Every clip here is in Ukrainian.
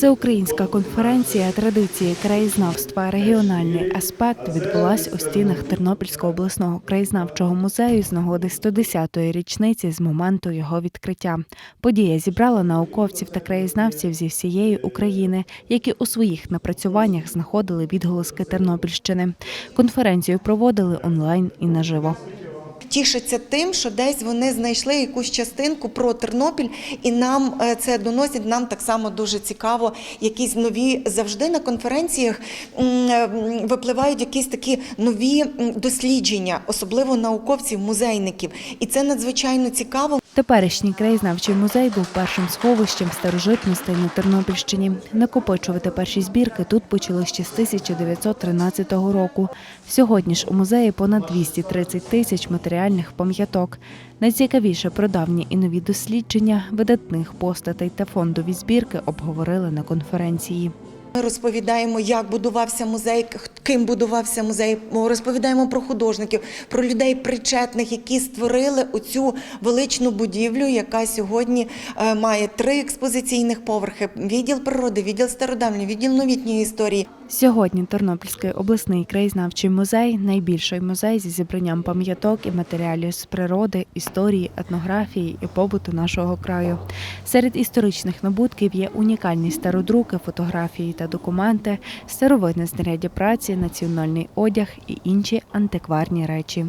Всеукраїнська конференція традиції краєзнавства регіональний аспект відбулась у стінах Тернопільського обласного краєзнавчого музею з нагоди 110-ї річниці з моменту його відкриття. Подія зібрала науковців та краєзнавців зі всієї України, які у своїх напрацюваннях знаходили відголоски Тернопільщини. Конференцію проводили онлайн і наживо. Тішаться тим, що десь вони знайшли якусь частинку про Тернопіль, і нам е, це доносять. Нам так само дуже цікаво. Якісь нові завжди на конференціях е, випливають якісь такі нові дослідження, особливо науковців, музейників, і це надзвичайно цікаво. Теперішній краєзнавчий музей був першим сховищем старожитностей на Тернопільщині. Накопичувати перші збірки тут почали ще з 1913 року. Сьогодні ж у музеї понад 230 тисяч матеріальних пам'яток. Найцікавіше про давні і нові дослідження видатних постатей та фондові збірки обговорили на конференції. Ми розповідаємо, як будувався музей, ким будувався музей. Розповідаємо про художників, про людей причетних, які створили оцю величну будівлю, яка сьогодні е, має три експозиційних поверхи: відділ природи, відділ стародавньої, відділ новітньої історії. Сьогодні Тернопільський обласний краєзнавчий музей найбільший музей зі зібранням пам'яток і матеріалів з природи, історії, етнографії і побуту нашого краю. Серед історичних набутків є унікальні стародруки, фотографії та документи, старовинне знаряддя праці, національний одяг і інші антикварні речі.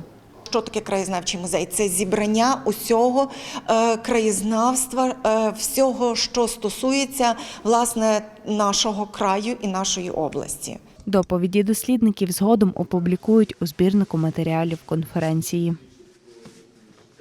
Що таке краєзнавчий музей? Це зібрання усього е, краєзнавства, е, всього, що стосується власне нашого краю і нашої області. Доповіді дослідників згодом опублікують у збірнику матеріалів конференції.